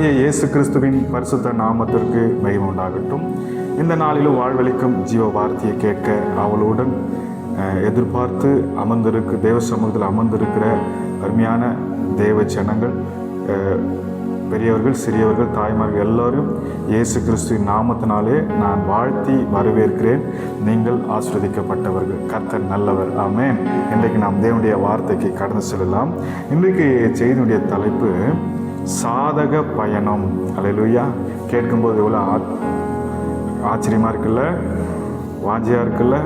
ஆண்டவராகிய இயேசு கிறிஸ்துவின் பரிசுத்த நாமத்திற்கு மகிமை உண்டாகட்டும் இந்த நாளிலும் வாழ்வளிக்கும் ஜீவ வார்த்தையை கேட்க அவளுடன் எதிர்பார்த்து அமர்ந்திருக்கு தேவ சமூகத்தில் அமர்ந்திருக்கிற அருமையான தேவ ஜனங்கள் பெரியவர்கள் சிறியவர்கள் தாய்மார்கள் எல்லாரும் இயேசு கிறிஸ்துவின் நாமத்தினாலே நான் வாழ்த்தி வரவேற்கிறேன். நீங்கள் ஆஸ்வதிக்கப்பட்டவர்கள் கர்த்தர் நல்லவர். ஆமேன். இன்றைக்கு நாம் தேவனுடைய வார்த்தைக்கு கடந்து செல்லலாம். இன்றைக்கு செய்தியுடைய தலைப்பு சாதக பயணம். அலையிலுயா கேட்கும்போது எவ்வளோ ஆ ஆச்சரியமாக இருக்குல்ல? வாஞ்சியாக இருக்குல்ல?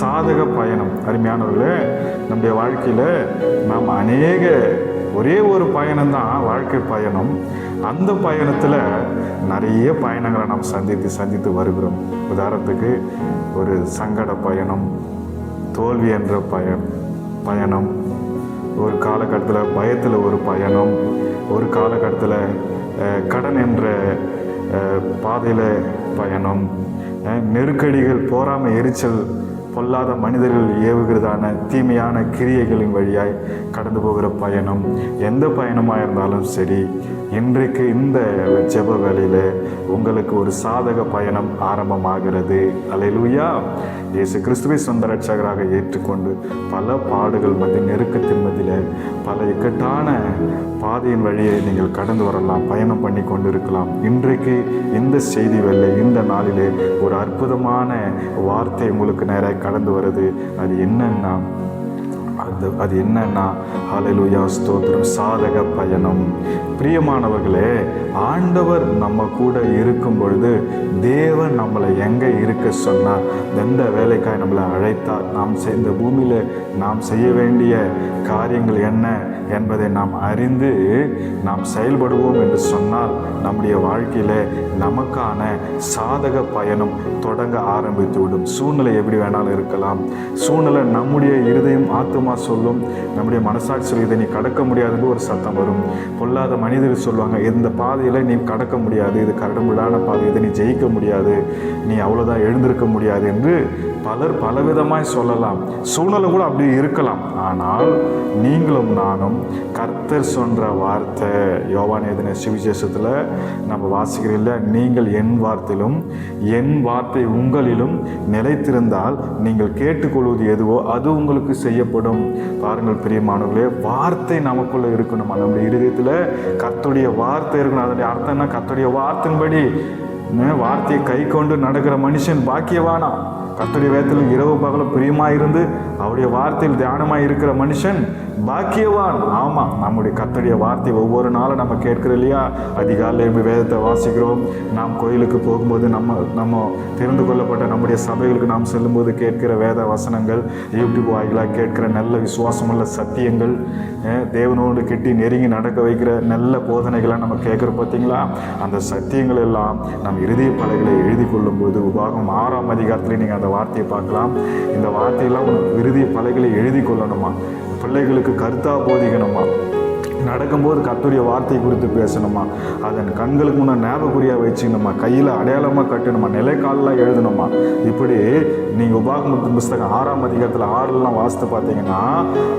சாதக பயணம். அருமையானவர்களே நம்முடைய வாழ்க்கையில் நாம் அநேக ஒரே ஒரு பயணம்தான் வாழ்க்கை பயணம். அந்த பயணத்தில் நிறைய பயணங்களை நாம் சந்தித்து சந்தித்து வருகிறோம். உதாரணத்துக்கு ஒரு சங்கட பயணம் தோல்வி என்ற பய பயணம். ஒரு காலகட்டத்தில் பயத்தில் ஒரு பயணம் ஒரு காலகட்டத்தில் கடன் என்ற பாதையில் பயணம் நெருக்கடிகள் போராமல் எரிச்சல் பொல்லாத மனிதர்கள் ஏவுகிறதான தீமையான கிரியைகளின் வழியாய் கடந்து போகிற பயணம் எந்த பயணமாக இருந்தாலும் சரி இன்றைக்கு இந்த ஜெப வேலையில் உங்களுக்கு ஒரு சாதக பயணம் ஆரம்பமாகிறது. அலையிலுயா இயேசு கிறிஸ்துவை சொந்த ரட்சகராக ஏற்றுக்கொண்டு பல பாடுகள் மத்திய நெருக்கத்தின் மத்தியில் பல இக்கட்டான பாதையின் வழியை நீங்கள் கடந்து வரலாம் பயணம் பண்ணி கொண்டு இருக்கலாம் இன்றைக்கு இந்த செய்தி வேலை இந்த நாளிலே ஒரு அற்புதமான வார்த்தை உங்களுக்கு நேராக கடந்து வருது அது என்னன்னா அது அது என்னன்னா ஹalleluya ஸ்தோத்திரம் சாதக பயணம். பிரியமானவர்களே ஆண்டவர் நம்ம கூட இருக்கும் பொழுது தேவன் நம்மளை எங்கே இருக்க சொன்னார்? எந்த வேலைக்காய் நம்மளை அழைத்தார்? நாம் இந்த பூமியில் நாம் செய்ய வேண்டிய காரியங்கள் என்ன என்பதை நாம் அறிந்து நாம் செயல்படுவோம் என்று சொன்னால் நம்முடைய வாழ்க்கையில் நமக்கான சாதக பயணம் தொடங்க ஆரம்பித்து விடும். சூழ்நிலை எப்படி வேணாலும் இருக்கலாம். சூழ்நிலை நம்முடைய இருதயம் ஆத்துமா சொல்லும். நம்முடைய மனசாட்சி இதை நீ கடக்க முடியாதுன்னு ஒரு சத்தம் வரும். பொல்லாத மனிதர்கள் சொல்லுவாங்க இந்த பாதையில் நீ கடக்க முடியாது. இது கரடுமுடான பாதை. இதை நீ ஜெயிக்க முடியாது. நீ அவ்வளோதான் எழுந்திருக்க முடியாது என்று பலர் பலவிதமாய் சொல்லலாம். சூழ்நிலை கூட அப்படி இருக்கலாம். ஆனால் நீங்களும் நானும் கர்த்தர் சொன்ற வார்த்தை யோவான் எதின சுவிசேஷத்தில் நம்ம வாசிக்கிறீங்கள நீங்கள் என் வார்த்தையிலும் என் வார்த்தை உங்களிலும் நிலைத்திருந்தால் நீங்கள் கேட்டுக்கொள்வது எதுவோ அது உங்களுக்கு செய்யப்படும். பாருங்கள் பிரியமானவர்களே வார்த்தை நமக்குள்ளே இருக்கணும். நம்முடைய இருதயத்தில் கர்த்தருடைய வார்த்தை இருக்கணும். அதனுடைய அர்த்தம் என்ன? கர்த்தருடைய வார்த்தையின்படி வார்த்தையை கை கொண்டு நடக்கிற மனுஷன் பாக்கியவானா? கத்துடைய வேதத்தில் இரவு பகலும் பிரியமாக இருந்து அவருடைய வார்த்தையில் தியானமாக இருக்கிற மனுஷன் பாக்கியவான். ஆமாம் நம்முடைய கத்தடைய வார்த்தை ஒவ்வொரு நாளும் நம்ம கேட்கிறோம் இல்லையா? அதிகாலையில் வேதத்தை வாசிக்கிறோம். நாம் கோயிலுக்கு போகும்போது நம்ம நம்ம தெரிந்து கொள்ளப்பட்ட நம்முடைய சபைகளுக்கு நாம் செல்லும்போது கேட்கிற வேத வசனங்கள் யூடியூப் வாயிலாக கேட்கிற நல்ல விசுவாசமுள்ள சத்தியங்கள் தேவனோடு கெட்டி நெருங்கி நடக்க வைக்கிற நல்ல போதனைகளை நம்ம கேட்குறோம் பார்த்தீங்களா? அந்த சத்தியங்கள் எல்லாம் நம் இறுதிய பலகைகளை எழுதி கொள்ளும்போது உபாகம் ஆறாம் அதிகாரத்தில் நீங்கள் அந்த வார்த்தையை பார்க்கலாம். இந்த வார்த்தையெல்லாம் உன் இறுதிய பலகைகளை எழுதி கொள்ளணுமா? பிள்ளைகளுக்கு கருத்தா போதிக்கணுமா? நடக்கும்போது கத்துடைய வார்த்தை குறித்து பேசணுமா? அதன் கண்களுக்கு முன்னே ஞாபகக்குறியாக வச்சுக்கணுமா? கையில் அடையாளமாக கட்டணுமா? நிலைக்காலெலாம் எழுதணுமா? இப்படி நீங்கள் உபாகமத்தின் புஸ்தகம் ஆறாம் அதிகாரத்தில் ஆறுலாம் வாசித்து பார்த்தீங்கன்னா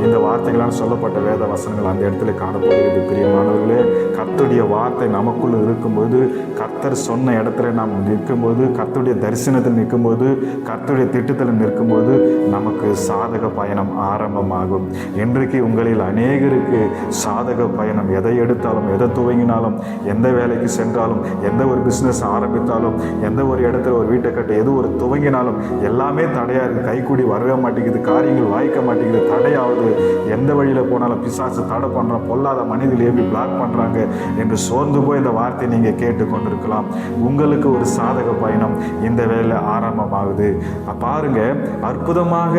இந்த வார்த்தைகளால் சொல்லப்பட்ட வேத வசனங்கள் அந்த இடத்துல காணப்படுகிறது. பிரியமானவர்களே கத்துடைய வார்த்தை நமக்குள்ளே இருக்கும்போது கர்த்தர் சொன்ன இடத்துல நாம் நிற்கும்போது கர்த்தருடைய தரிசனத்தில் நிற்கும்போது கர்த்தருடைய திட்டத்தில் நிற்கும்போது நமக்கு சாதக பயணம் ஆரம்பமாகும். இன்றைக்கு உங்களில் அநேகருக்கு சாதக பயணம் எதை எடுத்தாலும் எதை துவங்கினாலும் எந்த வேலைக்கு சென்றாலும் எந்த ஒரு பிஸ்னஸ் ஆரம்பித்தாலும் எந்த ஒரு இடத்துல ஒரு வீட்டை கட்ட எது ஒரு துவங்கினாலும் எல்லாமே தடையாக இருக்குது கைக்கூடி வரவே மாட்டேங்குது காரியங்கள் வாய்க்க மாட்டேங்குது தடையாகுது எந்த வழியில் போனாலும் பிசாசு தடை பண்ணுறோம் பொல்லாத மனிதர்கள் எப்படி பிளாக் பண்ணுறாங்க என்று சோர்ந்து போய் இந்த வார்த்தையை நீங்கள் கேட்டுக்கொண்டிருக்கலாம். உங்களுக்கு ஒரு சாதக பயணம் இந்த வேலை ஆரம்பமாகுது. பாருங்க அற்புதமாக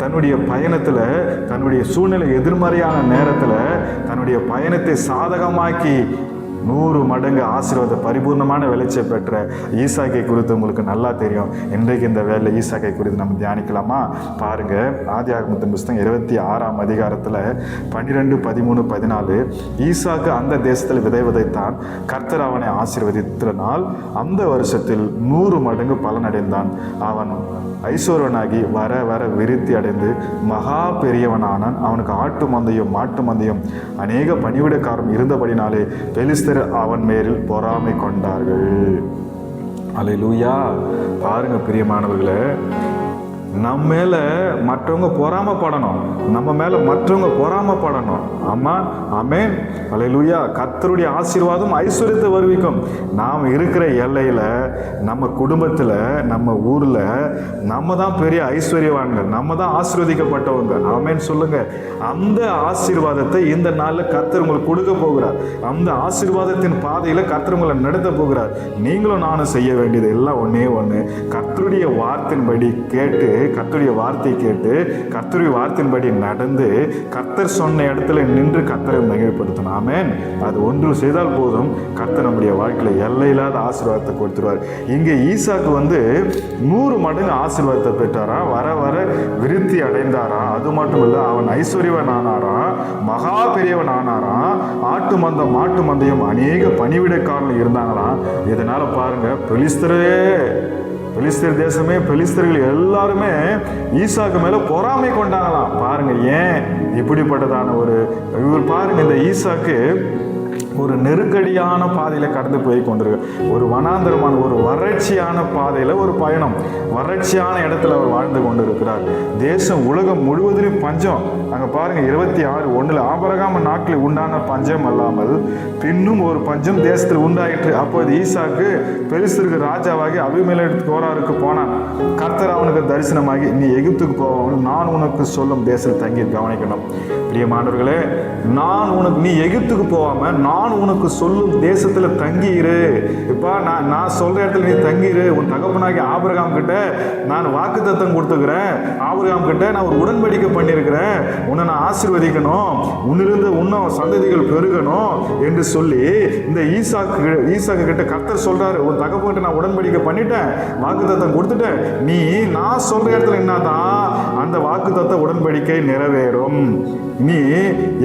தன்னுடைய பயணத்தில் தன்னுடைய சூழ்நிலை எதிர்மறையான நேரத்தில் தன்னுடைய பயணத்தை சாதகமாக்கி நூறு மடங்கு ஆசீர்வாத பரிபூர்ணமான விளைச்சை பெற்ற ஈசாக்கை குறித்து உங்களுக்கு நல்லா தெரியும். இன்றைக்கு இந்த வேலை ஈசாக்கை குறித்து நம்ம தியானிக்கலாமா? பாருங்க ஆதி ஆகமத்தின் புஸ்தகம் இருபத்தி ஆறாம் அதிகாரத்தில் பன்னிரெண்டு பதிமூணு பதினாலு ஈசாக்கு அந்த தேசத்தில் விதை விதைத்தான் கர்த்தர் அவனை ஆசீர்வதித்தனால் அந்த வருஷத்தில் நூறு மடங்கு பலனடைந்தான் அவன். ஐஸ்வரனாகி வர வர விருத்தி அடைந்து மகா பெரியவனானான். அவனுக்கு ஆட்டு மந்தையும் மாட்டு மந்தையும் அநேக பணிவிடக்காரம் இருந்தபடினாலே பெலிஸ்தர் பெலிஸ்தர் அவன் மேலில் பொறாமை கொண்டார்கள். அல்லேலூயா பாருங்க பிரியமானவர்களை நம்ம மேலே மற்றவங்க பொறாமப்படணும். நம்ம மேலே மற்றவங்க பொறாமப்படணும். ஆமாம் ஆமென். அல்லேலூயா கத்தருடைய ஆசீர்வாதம் ஐஸ்வர்யத்தை வருவிக்கும். நாம் இருக்கிற எல்லையில் நம்ம குடும்பத்தில் நம்ம ஊரில் நம்ம தான் பெரிய ஐஸ்வர்யவான்கள் நம்ம தான் ஆசீர்வதிக்கப்பட்டவங்க. ஆமேன்னு சொல்லுங்கள் அந்த ஆசீர்வாதத்தை இந்த நாளில் கத்தர் உங்களுக்கு கொடுக்க போகிறார். அந்த ஆசீர்வாதத்தின் பாதையில் கத்தர் உங்களை நடத்த போகிறார். நீங்களும் நானும் செய்ய வேண்டியது எல்லாம் ஒன்றே ஒன்று கர்த்தருடைய வார்த்தையின்படி கேட்டு கர்த்தருடைய வார்த்தை கேட்டு கர்த்தருடைய வார்த்தையின்படி நடந்து கர்த்தர் சொன்ன இடத்துல நின்று கர்த்தரை மகிழ்ப்படுத்தணும் அது ஒன்று செய்தால் போதும். கர்த்தர் நம்முடைய வாழ்க்கையில் எல்லையில்லாத ஆசீர்வாதத்தை கொடுத்துருவார். இங்கே ஈசாக்கு வந்து நூறு மடங்கு ஆசீர்வாதத்தை பெற்றாரா? வர வர விருத்தி அடைந்தாரா? அது மட்டும் இல்ல அவன் ஐஸ்வர்யவன் ஆனாரா? மகா பெரியவன் ஆனாரா? ஆட்டு மந்தம் மாட்டு மந்தையும் அநேக பணிவிடைக்காரர்கள் இருந்தாங்களாம் இதனால பாருங்க பெலிஸ்தரே! பெலிஸ்தர் தேசமே பெலிஸ்தர்கள் எல்லாருமே ஈசாக்கு மேல பொறாமை கொண்டாங்களாம். பாருங்க ஏன் இப்படிப்பட்டதான ஒரு இவர் பாருங்க இந்த ஈசாக்கு ஒரு நெருக்கடியான பாதையில் கடந்து போய் கொண்டிருக்கு. ஒரு வனாந்தரமான ஒரு வறட்சியான பாதையில் ஒரு பயணம். வறட்சியான இடத்துல அவர் வாழ்ந்து கொண்டிருக்கிறார். தேசம் உலகம் முழுவதிலும் பஞ்சம். அங்கே பாருங்கள் இருபத்தி ஆறு ஒன்றில் ஆபரகாம நாட்களில் உண்டான பஞ்சம் அல்லாமல் பின்னும் ஒரு பஞ்சம் தேசத்தில் உண்டாயிற்று. அப்போது ஈசாக்கு பெருசிற்கு ராஜாவாகி அபிமேல கோராருக்கு போனான். கர்த்தர் அவனுக்கு தரிசனமாகி நீ எகிப்துக்கு போவான் நான் உனக்கு சொல்லும் தேசத்தில் தங்கி கவனிக்கணும். பிரியமானவர்களே நான் உனக்கு நீ எகிப்துக்கு போகாமல் நான் உனக்கு சொல்லும் தேசத்தில் தங்கியிரு. இப்போ நான் நான் சொல்கிற இடத்துல நீ தங்கிடு உன் தகப்பனாகி ஆபரகாம் கிட்ட நான் வாக்குத்தத்தம் கொடுத்துக்கிறேன். ஆபரகாம் கிட்ட நான் ஒரு உடன்படிக்கை பண்ணியிருக்கிறேன். உன்னை நான் ஆசீர்வதிக்கணும். உன்னிலிருந்து இன்னும் சந்ததிகள் பெருகணும் என்று சொல்லி இந்த ஈசாக்கு ஈசாக்கு கிட்ட கர்த்தர் சொல்றாரு. உன் தகப்பன்கிட்ட நான் உடன்படிக்கை பண்ணிட்டேன். வாக்குத்தத்தம் கொடுத்துட்டேன். நீ நான் சொல்ற இடத்துல என்னதான் அந்த வாக்குத்தத்த உடன்படிக்கை நிறைவேறும். நீ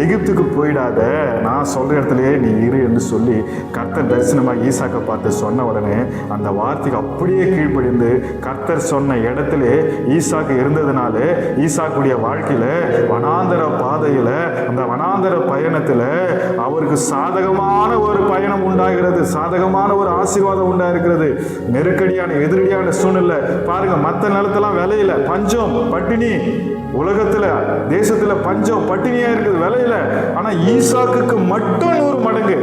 எகிப்துக்கு போயிடாத. நான் சொல்ற இடத்துலயே நீ இரு என்று சொல்லி கர்த்தர் தரிசனமாக ஈசாக்கை பார்த்து சொன்ன உடனே அந்த வார்த்தைக்கு அப்படியே கீழ்ப்படிந்து கர்த்தர் சொன்ன இடத்துல ஈசாக்கு இருந்ததுனால ஈசாக்குடைய வாழ்க்கையில வனாந்தர பாதையில் அந்த வனாந்தர பயணத்தில் அவருக்கு சாதகமான ஒரு பயணம் உண்டாகிறது. சாதகமான ஒரு ஆசீர்வாதம் உண்டாயிருக்கிறது. நெருக்கடியான எதிரடியான சூழ்நிலை. பாருங்க மற்ற நிலத்தெல்லாம் விலையில பஞ்சம் பட்டினி. உலகத்துல தேசத்துல பஞ்சம் பட்டினியா இருக்குது விலையில. ஆனா ஈசாக்குக்கு மட்டும் நூறு மடங்கு.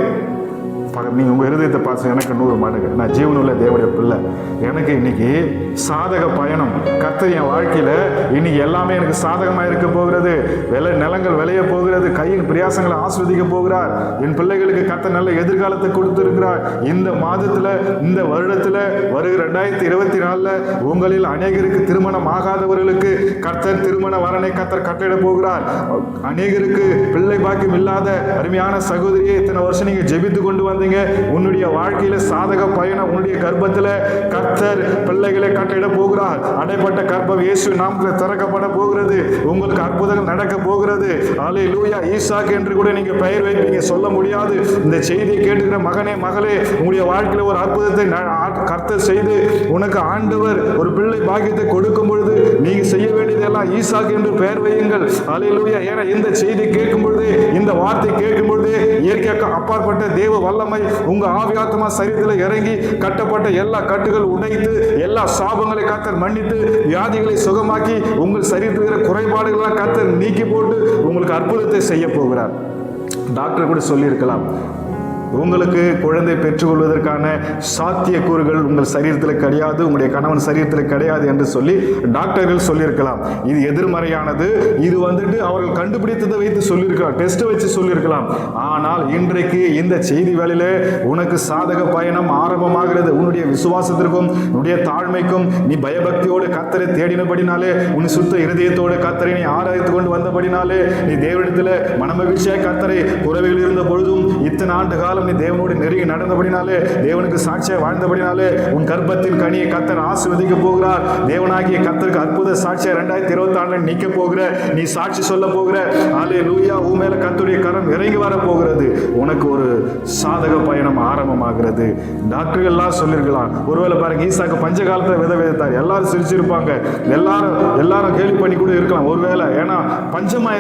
பக- உங்கள் உங்க இருதயத்தை பார்த்து எனக்கு நூறு மடங்கு. நான் ஜீவனுள்ள தேவடைய பிள்ளை. எனக்கு இன்னைக்கு சாதக பயணம். கர்த்தர் என் வாழ்க்கையில் இன்னைக்கு எல்லாமே எனக்கு சாதகமாக இருக்க போகிறது. விலை நிலங்கள் விளைய போகிறது. கையின் பிரயாசங்களை ஆஸ்வதிக்க போகிறார். என் பிள்ளைகளுக்கு கர்த்தர் நல்ல எதிர்காலத்தை கொடுத்துருக்கிறார். இந்த மாதத்தில் இந்த வருடத்தில் வருகிற ரெண்டாயிரத்தி இருபத்தி நாலில் உங்களில் அநேகருக்கு திருமணம் ஆகாதவர்களுக்கு கர்த்தர் திருமண வரனை கர்த்தர் கட்டிட போகிறார். அநேகருக்கு பிள்ளை பாக்கியம் இல்லாத அருமையான சகோதரியை இத்தனை வருஷம் நீங்கள் ஜெபித்து கொண்டு வந்தீங்க. உன்னுடைய வாழ்க்கையில சாதக பயணம் உன்னுடைய கர்ப்பத்தில் கர்த்தர் பிள்ளைகளை கட்டிட போகிறார். அடைப்பட்ட கர்ப்பம் இயேசு நாமத்தில் திறக்கப்பட போகிறது. உங்களுக்கு அற்புதங்கள் நடக்க போகிறது. ஆலே லூயா ஈசாக் என்று கூட நீங்க பெயர் வைப்பீங்க. சொல்ல முடியாது. இந்த செய்தியை கேட்டுக்கிற மகனே மகளே உங்களுடைய வாழ்க்கையில் ஒரு அற்புதத்தை கர்த்தர் செய்து உனக்கு ஆண்டவர் ஒரு பிள்ளை பாக்கியத்தை கொடுக்கும் பொழுது நீங்க செய்ய வேண்டியதெல்லாம் ஈசாக் என்று பெயர் வையுங்கள். அலையிலூயா ஏன்னா இந்த செய்தி கேட்கும் பொழுது இந்த வார்த்தை கேட்கும் பொழுது இயற்கையாக அப்பாற்பட்ட தேவ வல்லமை உங்க ஆவியாத்மா சரீரத்தில் இறங்கி கட்டப்பட்ட எல்லா கட்டுகள் உடைத்து எல்லா சாபங்களை கத்தர் மன்னித்து வியாதிகளை சுகமாக்கி உங்கள் சரீரத்தில் குறைபாடுகளாக குறைபாடுகளை நீக்கி போட்டு உங்களுக்கு அற்புதத்தை செய்ய போகிறார். டாக்டர் கூட சொல்லியிருக்கலாம். உங்களுக்கு குழந்தை பெற்றுக்கொள்வதற்கான சாத்தியக்கூறுகள் உங்கள் சரீரத்தில் கிடையாது உங்களுடைய கணவன் சரீரத்தில் கிடையாது என்று சொல்லி டாக்டர்கள் சொல்லியிருக்கலாம். இது எதிர்மறையானது. இது வந்துட்டு அவர்கள் கண்டுபிடித்ததை வைத்து சொல்லியிருக்கலாம். டெஸ்ட் வச்சு சொல்லியிருக்கலாம். ஆனால் இன்றைக்கு இந்த செய்தி வேலையில் உனக்கு சாதக பயணம் ஆரம்பமாகிறது. உன்னுடைய விசுவாசத்திற்கும் உன்னுடைய தாழ்மைக்கும் நீ பயபக்தியோடு கத்தரை தேடினபடினாலே உன் சுத்த இருதயத்தோடு கத்தரை நீ ஆராய்த்து கொண்டு வந்தபடினாலே நீ தேவனிடத்தில் மனமகிழ்ச்சியாக கத்தரை குறவையில் இருந்த பொழுதும் இத்தனை ஆண்டு காலம் நீ தேவனோடு நெருங்கி நடந்தபடினாலே தேவனுக்கு சாட்சியாக வாழ்ந்தபடினாலே உன் கர்ப்பத்தின் கனியை கத்தர் ஆசிர்வதிக்க போகிறார். தேவனாகிய கத்தருக்கு அற்புத சாட்சியை ரெண்டாயிரத்தி இருபத்தி ஆண்டுல நிக்க போகிற நீ சாட்சி சொல்ல போகிற ஆலே லூயா உன் மேல கத்துடைய கரம் இறங்கி வர போகிறது. உனக்கு ஒரு சாதக பயணம் ஆரம்பமாகிறது. டாக்டர்கள் எல்லாம் சொல்லியிருக்கலாம். ஒருவேளை பாருங்க ஈசாக்கு பஞ்ச காலத்துல வித விதைத்தார். எல்லாரும் சிரிச்சிருப்பாங்க. எல்லாரும் எல்லாரும் கேள்வி பண்ணி கூட இருக்கலாம். ஒருவேளை ஏன்னா பஞ்சமா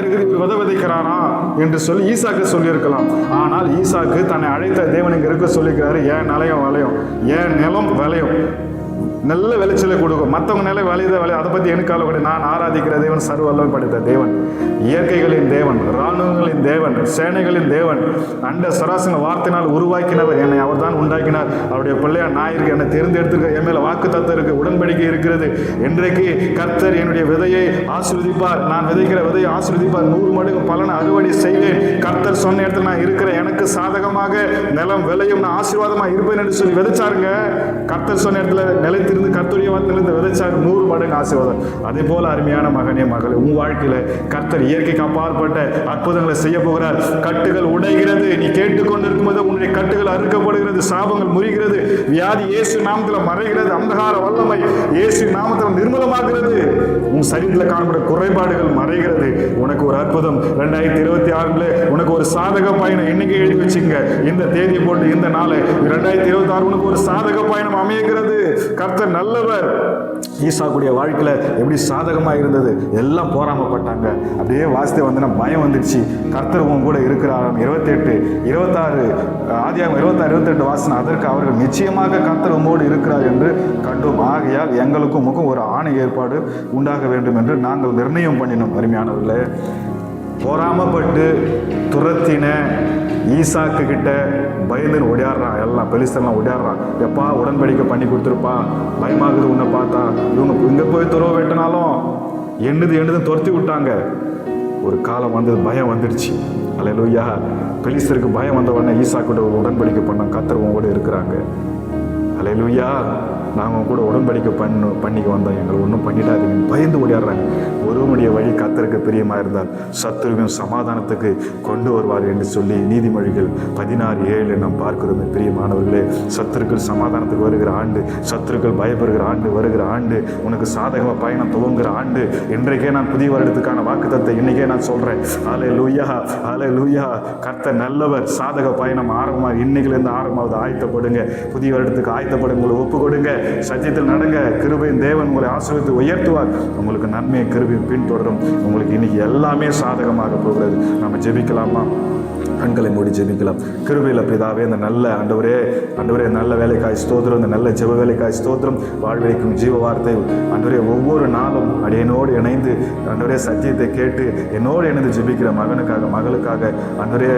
வித விதைக்கிறாரா என்று சொல்லி ஈசாக்கு சொல்லியிருக்கலாம். ஆனால் ஈசாக்கு தன்னை அழைத்த தேவன் இங்கே இருக்க சொல்லிக்கிறாரு ஏன் நிலையம் வளையும்? ஏன் நிலம் விளையும்? நல்ல விளைச்சலை கொடுக்கும். மற்றவங்க நிலை விளையுத விளையும் அதை பற்றி எனக்கு கவலை நான் ஆராதிக்கிற தேவன் சர்வல்லம் படைத்த தேவன். இயற்கைகளின் தேவன் இராணுவங்களின் தேவன் சேனைகளின் தேவன். அண்ட சராசன வார்த்தையினால் உருவாக்கினவர் என்னை அவர் தான் உண்டாக்கினார். அவருடைய பிள்ளையா நான் என்னை தேர்ந்தெடுத்திருக்க என் மேலே வாக்கு தத்தம் இருக்கு உடன்படிக்கை இருக்கிறது. இன்றைக்கு கர்த்தர் என்னுடைய விதையை ஆசிர்வதிப்பார். நான் விதைக்கிற விதையை ஆசிர்வதிப்பார். நூறு மடங்கு பலனை அறுவடை செய்வேன். கர்த்தர் சொன்ன இடத்துல நான் இருக்கிறேன். எனக்கு சாதகமாக நிலம் விளையும். நான் ஆசீர்வாதமாக இருப்பேன் என்று சொல்லி விதைச்சாருங்க. கர்த்தர் சொன்ன இடத்துல நிலைத்து இருந்து கர்த்தருடைய வார்த்தையிலிருந்து விதைச்சார். நூறு மடங்கு ஆசீர்வாதம். அதே போல அருமையான மகனே மகளே உன் வாழ்க்கையில் கர்த்தர் இயற்கைக்கு அப்பாற்பட்ட அற்புதங்களை செய்ய போகிறார். கட்டுகள் உடைகிறது. நீ கேட்டுக்கொண்டிருக்கும் போது உன்னுடைய கட்டுகள் அறுக்கப்படுகிறது. சாபங்கள் முறிகிறது. வியாதி இயேசு நாமத்தில் மறைகிறது. அந்தகார வல்லமை இயேசு நாமத்தில் நிர்மலமாகிறது. உன் சரீரத்தில் காணப்பட குறைபாடுகள் மறைகிறது. உனக்கு ஒரு அற்புதம். ரெண்டாயிரத்தி இருபத்தி ஆறுல உனக்கு ஒரு சாதக பயணம். என்னைக்கு எழுதி வச்சுங்க? இந்த தேதி போட்டு இந்த நாள். ரெண்டாயிரத்தி இருபத்தி ஆறு உனக்கு ஒரு சாதக பயணம் அமைகிறது. கர்த்தர் நல்லவர். ஈசாக்குடைய வாழ்க்கையில் எப்படி சாதகமாக இருந்தது? எல்லாம் போராமப்பட்டாங்க. அப்படியே வாசித்து வந்தனா பயம் வந்துடுச்சு. கர்த்தர் உன் கூட இருக்கிறாராம். இருபத்தெட்டு இருபத்தாறு ஆதியாகம் இருபத்தாறு இருபத்தெட்டு வாசனை அதற்கு அவர்கள் நிச்சயமாக கர்த்தர் உம்மோடு இருக்கிறார் என்று கண்டோம். ஆகையால் எங்களுக்கும் உமக்கும் ஒரு ஆணை ஏற்பாடு உண்டாக வேண்டும் என்று நாங்கள் நிர்ணயம் பண்ணினோம். அருமையானவர்களே பொறாமப்பட்டு துரத்தின ஈசாக்கு கிட்ட பயந்துன்னு ஓடியாடுறான் எல்லாம் பெலிஸ்தெல்லாம் ஓடியாடுறான் எப்பா உடன்படிக்கை பண்ணி கொடுத்துருப்பா. பயமாகுது உன்னை பார்த்தா. இவங்க இங்கே போய் துறவு வெட்டினாலும் எண்ணுது எண்ணுது துரத்தி விட்டாங்க. ஒரு காலம் வந்தது பயம் வந்துடுச்சு. அல்லையா பெலிஸ்தருக்கு பயம் வந்த உடனே ஈசா கூட ஒரு உடன்படிக்கை பண்ண கத்தர் கூட இருக்கிறாங்க. லூயா நாங்கள் கூட உடன்படிக்கை பண்ணு பண்ணிக்க வந்தோம் எங்களை ஒன்றும் பண்ணிடாதீங்க. பயந்து ஓடியாடுறாங்க. ஒருவனுடைய வழி கத்தருக்கு பிரியமாக இருந்தால் சத்துருவின் சமாதானத்துக்கு கொண்டு வருவார் என்று சொல்லி நீதிமொழிகள் பதினாறு ஏழு நாம் பார்க்கிறோமே. பிரியமானவர்களே சத்துருக்கள் சமாதானத்துக்கு வருகிற ஆண்டு சத்துருக்கள் பயப்படுகிற ஆண்டு வருகிற ஆண்டு உனக்கு சாதகமாக பயணம் துவங்குகிற ஆண்டு இன்றைக்கே நான் புதிய வருடத்துக்கான வாக்குத்தத்தை இன்னைக்கே நான் சொல்கிறேன் ஆலே லூயா ஆலே லூயா கர்த்த நல்லவர் சாதக பயணம் ஆரம்பமாக இன்னைக்குலேருந்து ஆரம்பமாவது ஆயத்தப்படுங்க. புதிய வருடத்துக்கு ஆயத்தப்படுங்க உங்களை ஒப்பு கொடுங்க சத்தியத்தில் நடங்க கிருபையின் தேவன் உங்களை ஆசிரியத்தை உயர்த்துவார். உங்களுக்கு நன்மையை கிருபையும் பின்தொடரும். உங்களுக்கு இன்னைக்கு எல்லாமே சாதகமாக போகிறது. நம்ம ஜெபிக்கலாமா? கண்களை மூடி ஜெபிக்கலாம். கிருபையில் பிதாவே இந்த நல்ல ஆண்டவரே ஆண்டவரே நல்ல வேலைக்காய் ஸ்தோத்திரம் இந்த நல்ல ஜெப வேலைக்காய் ஸ்தோத்திரம். வாழ்வழிக்கும் ஜீவ வார்த்தை ஆண்டவரே ஒவ்வொரு நாளும் அடியனோடு இணைந்து ஆண்டவரே சத்தியத்தை கேட்டு என்னோடு இணைந்து ஜெபிக்கிற மகனுக்காக மகளுக்காக ஆண்டவரே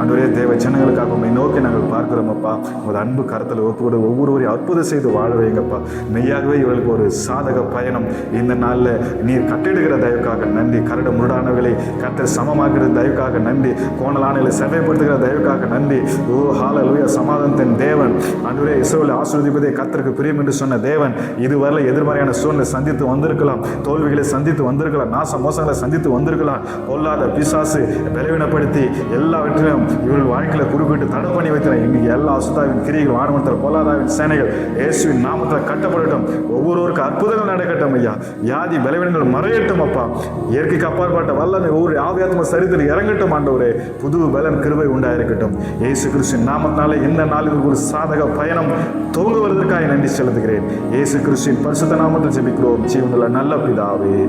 ஆண்டவரே தேவ ஜனங்களுக்காக உண்மை நோக்கி நாங்கள் பார்க்கிறோம் அப்பா. உங்கள் அன்பு கருத்தில் ஒப்புக்கூட ஒவ்வொருவரையும் அற்புதம் செய்து வாழ வைங்கப்பா. மெய்யாகவே இவர்களுக்கு ஒரு சாதக பயணம். இந்த நாளில் நீர் கட்டிடுகிற தயவுக்காக நன்றி. கரடு முருடானவர்களை கர்த்தர் சமமாக்குற தயவுக்காக நன்றி. கோணலான கோணலானைகளை செவைப்படுத்துகிற தயவுக்காக நன்றி ஓ ஹாலலூயா சமாதானத்தின் தேவன். அன்றுவே இசைவில் ஆசீர்வதிப்பதே கத்திற்கு பிரியம் என்று சொன்ன தேவன் இதுவரை எதிர்மறையான சூழ்நிலை சந்தித்து வந்திருக்கலாம். தோல்விகளை சந்தித்து வந்திருக்கலாம். நாச மோசங்களை சந்தித்து வந்திருக்கலாம். பொல்லாத பிசாசு பலவீனப்படுத்தி எல்லாவற்றிலும் இவர்கள் வாழ்க்கையில் குறிப்பிட்டு தடை பண்ணி வைத்தின இன்னைக்கு எல்லா அசுதாவின் கிரிகள் வானமத்தில் பொல்லாதாவின் சேனைகள் இயேசுவின் நாமத்தில் கட்டப்படட்டும். ஒவ்வொருவருக்கும் அற்புதங்கள் நடக்கட்டும் ஐயா. வியாதி பலவீனங்கள் மறையட்டும் அப்பா. இயற்கைக்கு அப்பாற்பட்ட வல்லமை ஒவ்வொரு ஆவியாத்ம சரித்திரம் இறங்கட்டும் ஆண்டவரே. புது பலன் கிருவை உண்டாயிருக்கட்டும். ஏசு கிறிஸ்துவின் நாமத்தினால இந்த நாளில் ஒரு சாதக பயணம் துவங்குவதற்காக நன்றி செலுத்துகிறேன். ஏசு கிறிஸ்துவின் பரிசுத்த நாமத்தில் ஜெபிக்கிறோம். ஜீவனில் நல்ல பிதாவே.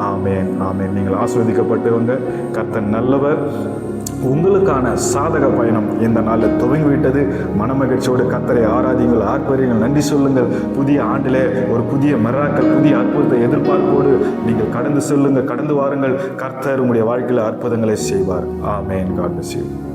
ஆமேன் ஆமேன். நீங்கள் ஆஸ்வதிக்கப்பட்டவங்க கர்த்தன் நல்லவர். உங்களுக்கான சாதக பயணம் இந்த நாளில் துவங்கிவிட்டது. மனமகிழ்ச்சியோடு கத்தரை ஆராதிங்கள் ஆர்ப்பரியுங்கள் நன்றி சொல்லுங்கள். புதிய ஆண்டிலே ஒரு புதிய மெராக்கள் புதிய அற்புதத்தை எதிர்பார்ப்போடு நீங்கள் கடந்து செல்லுங்கள் கடந்து வாருங்கள். கர்த்தர் உங்களுடைய வாழ்க்கையில் அற்புதங்களை செய்வார். ஆமேன். God bless